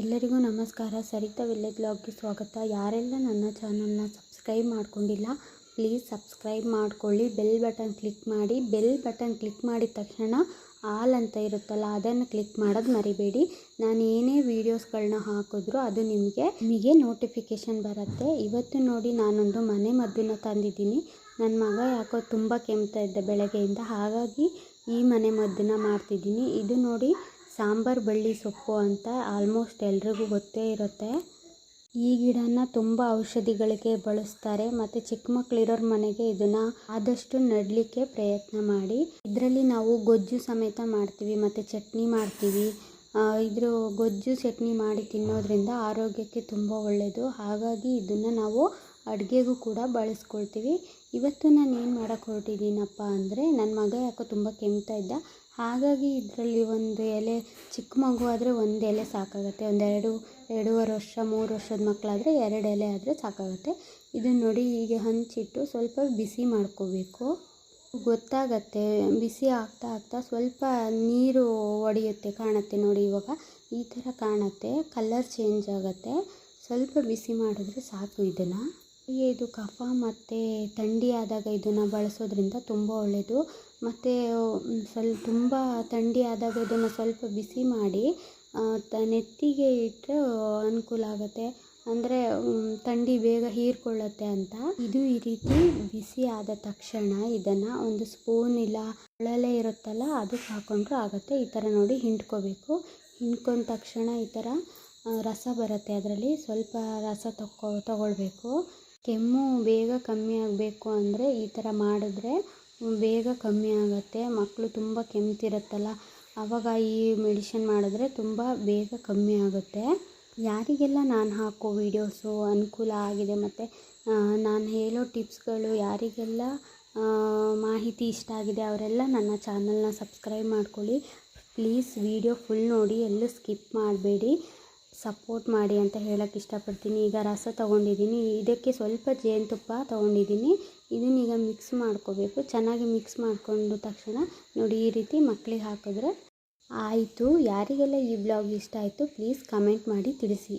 ಎಲ್ಲರಿಗೂ ನಮಸ್ಕಾರ. ಸರಿತಾ ವಿಲೇಜ್ ಬ್ಲಾಗ್ಗೆ ಸ್ವಾಗತ. ಯಾರೆಲ್ಲ ನನ್ನ ಚಾನಲ್ನ ಸಬ್ಸ್ಕ್ರೈಬ್ ಮಾಡ್ಕೊಂಡಿಲ್ಲ, ಪ್ಲೀಸ್ ಸಬ್ಸ್ಕ್ರೈಬ್ ಮಾಡ್ಕೊಳ್ಳಿ. ಬೆಲ್ ಬಟನ್ ಕ್ಲಿಕ್ ಮಾಡಿ. ಬೆಲ್ ಬಟನ್ ಕ್ಲಿಕ್ ಮಾಡಿದ ತಕ್ಷಣ ಆಲ್ ಅಂತ ಇರುತ್ತಲ್ಲ, ಅದನ್ನು ಕ್ಲಿಕ್ ಮಾಡೋದು ಮರಿಬೇಡಿ. ನಾನು ಏನೇ ವೀಡಿಯೋಸ್ಗಳನ್ನ ಹಾಕಿದ್ರೂ ಅದು ನಿಮಗೆ ನಿಮಗೆ ನೋಟಿಫಿಕೇಷನ್ ಬರುತ್ತೆ. ಇವತ್ತು ನೋಡಿ ನಾನೊಂದು ಮನೆ ಮದ್ದನ್ನು ತಂದಿದ್ದೀನಿ. ನನ್ನ ಮಗ ಯಾಕೋ ತುಂಬ ಕೆಮ್ತಾ ಇದ್ದ ಬೆಳಗ್ಗೆಯಿಂದ. ಹಾಗಾಗಿ ಈ ಮನೆ ಮದ್ದನ್ನು ಮಾಡ್ತಿದ್ದೀನಿ. ಇದು ನೋಡಿ ಸಾಂಬಾರು ಬಳ್ಳಿ ಸೊಪ್ಪು ಅಂತ ಆಲ್ಮೋಸ್ಟ್ ಎಲ್ರಿಗೂ ಗೊತ್ತೇ ಇರುತ್ತೆ. ಈ ಗಿಡನ ತುಂಬ ಔಷಧಿಗಳಿಗೆ ಬಳಸ್ತಾರೆ ಮತ್ತು ಚಿಕ್ಕ ಮಕ್ಕಳಿರೋರ ಮನೆಗೆ ಇದನ್ನು ಆದಷ್ಟು ನೆಡಲಿಕ್ಕೆ ಪ್ರಯತ್ನ ಮಾಡಿ. ಇದರಲ್ಲಿ ನಾವು ಗೊಜ್ಜು ಸಮೇತ ಮಾಡ್ತೀವಿ, ಮತ್ತು ಚಟ್ನಿ ಮಾಡ್ತೀವಿ. ಇದ್ರ ಗೊಜ್ಜು ಚಟ್ನಿ ಮಾಡಿ ತಿನ್ನೋದ್ರಿಂದ ಆರೋಗ್ಯಕ್ಕೆ ತುಂಬ ಒಳ್ಳೆಯದು ಹಾಗಾಗಿ ಇದನ್ನು ನಾವು ಅಡುಗೆಗೂ ಕೂಡ ಬಳಸ್ಕೊಳ್ತೀವಿ. ಇವತ್ತು ನಾನು ಏನು ಮಾಡೋಕ್ಕೆ ಹೊರಟಿದ್ದೀನಪ್ಪ ಅಂದರೆ ನನ್ನ ಮಗ ಯಾಕೋ ತುಂಬ ಕೆಮ್ತಾ ಇದ್ದ. ಹಾಗಾಗಿ ಇದರಲ್ಲಿ ಒಂದು ಎಲೆ, ಚಿಕ್ಕ ಮಗು ಆದರೆ ಒಂದು ಎಲೆ ಸಾಕಾಗುತ್ತೆ. ಒಂದೆರಡು ಎರಡೂವರೆ ವರ್ಷ, ಮೂರು ವರ್ಷದ ಮಕ್ಕಳಾದರೆ ಎರಡು ಎಲೆ ಆದರೆ ಸಾಕಾಗುತ್ತೆ. ಇದನ್ನು ನೋಡಿ ಹೀಗೆ ಹಂಚಿಟ್ಟು ಸ್ವಲ್ಪ ಬಿಸಿ ಮಾಡ್ಕೋಬೇಕು. ಗೊತ್ತಾಗತ್ತೆ, ಬಿಸಿ ಆಗ್ತಾ ಆಗ್ತಾ ಸ್ವಲ್ಪ ನೀರು ಒಡೆಯುತ್ತೆ ಕಾಣುತ್ತೆ ನೋಡಿ ಇವಾಗ. ಈ ಥರ ಕಾಣುತ್ತೆ, ಕಲರ್ ಚೇಂಜ್ ಆಗುತ್ತೆ. ಸ್ವಲ್ಪ ಬಿಸಿ ಮಾಡಿದ್ರೆ ಸಾಕು ಇದನ್ನು. ಇದು ಕಫ ಮತ್ತು ಥಂಡಿ ಆದಾಗ ಇದನ್ನು ಬಳಸೋದ್ರಿಂದ ತುಂಬ ಒಳ್ಳೆಯದು ಮತ್ತು ಸ್ವಲ್ಪ ತುಂಬ ಥಂಡಿ ಆದಾಗ ಇದನ್ನು ಸ್ವಲ್ಪ ಬಿಸಿ ಮಾಡಿ ತ, ನೆತ್ತಿಗೆ ಇಟ್ಟರೆ ಅನುಕೂಲ ಆಗುತ್ತೆ. ಅಂದರೆ ಥಂಡಿ ಬೇಗ ಹೀರ್ಕೊಳ್ಳುತ್ತೆ ಅಂತ. ಇದು ಈ ರೀತಿ ಬಿಸಿ ಆದ ತಕ್ಷಣ ಇದನ್ನು ಒಂದು ಸ್ಪೂನ್ ಇಲ್ಲ ಒಳಲೆ ಇರುತ್ತಲ್ಲ ಅದಕ್ಕೆ ಹಾಕೊಂಡ್ರೂ ಆಗುತ್ತೆ. ಈ ಥರ ನೋಡಿ ಹಿಂಡ್ಕೋಬೇಕು. ಹಿಂಡ್ಕೊಂಡ ತಕ್ಷಣ ಈ ಥರ ರಸ ಬರುತ್ತೆ ಅದರಲ್ಲಿ. ಸ್ವಲ್ಪ ರಸ ತಗೊ ತಗೊಳ್ಬೇಕು. ಕೆಮ್ಮು ಬೇಗ ಕಮ್ಮಿ ಆಗಬೇಕು ಅಂದರೆ ಈ ಥರ ಮಾಡಿದ್ರೆ ಬೇಗ ಕಮ್ಮಿ ಆಗುತ್ತೆ. ಮಕ್ಕಳು ತುಂಬ ಕೆಮ್ತಿರುತ್ತಲ್ಲ ಆವಾಗ ಈ ಮೆಡಿಷನ್ ಮಾಡಿದ್ರೆ ತುಂಬ ಬೇಗ ಕಮ್ಮಿ ಆಗುತ್ತೆ. ಯಾರಿಗೆಲ್ಲ ನಾನು ಹಾಕೋ ವೀಡಿಯೋಸು ಅನುಕೂಲ ಆಗಿದೆ ಮತ್ತು ನಾನು ಹೇಳೋ ಟಿಪ್ಸ್ಗಳು ಯಾರಿಗೆಲ್ಲ ಮಾಹಿತಿ ಇಷ್ಟ ಆಗಿದೆ ಅವರೆಲ್ಲ ನನ್ನ ಚಾನಲ್ನ ಸಬ್ಸ್ಕ್ರೈಬ್ ಮಾಡ್ಕೊಳ್ಳಿ. ಪ್ಲೀಸ್ ವಿಡಿಯೋ ಫುಲ್ ನೋಡಿ, ಎಲ್ಲೂ ಸ್ಕಿಪ್ ಮಾಡಬೇಡಿ. ಸಪೋರ್ಟ್ ಮಾಡಿ ಅಂತ ಹೇಳೋಕ್ಕೆ ಇಷ್ಟಪಡ್ತೀನಿ. ಈಗ ರಸ ತೊಗೊಂಡಿದ್ದೀನಿ. ಇದಕ್ಕೆ ಸ್ವಲ್ಪ ಜೇನುತುಪ್ಪ ತೊಗೊಂಡಿದ್ದೀನಿ. ಇದನ್ನ ಈಗ ಮಿಕ್ಸ್ ಮಾಡ್ಕೋಬೇಕು. ಚೆನ್ನಾಗಿ ಮಿಕ್ಸ್ ಮಾಡಿಕೊಂಡ ತಕ್ಷಣ ನೋಡಿ ಈ ರೀತಿ ಮಕ್ಕಳಿಗೆ ಹಾಕಿದ್ರೆ ಆಯಿತು. ಯಾರಿಗೆಲ್ಲ ಈ ಬ್ಲಾಗ್ ಇಷ್ಟ ಆಯಿತು ಪ್ಲೀಸ್ ಕಮೆಂಟ್ ಮಾಡಿ ತಿಳಿಸಿ.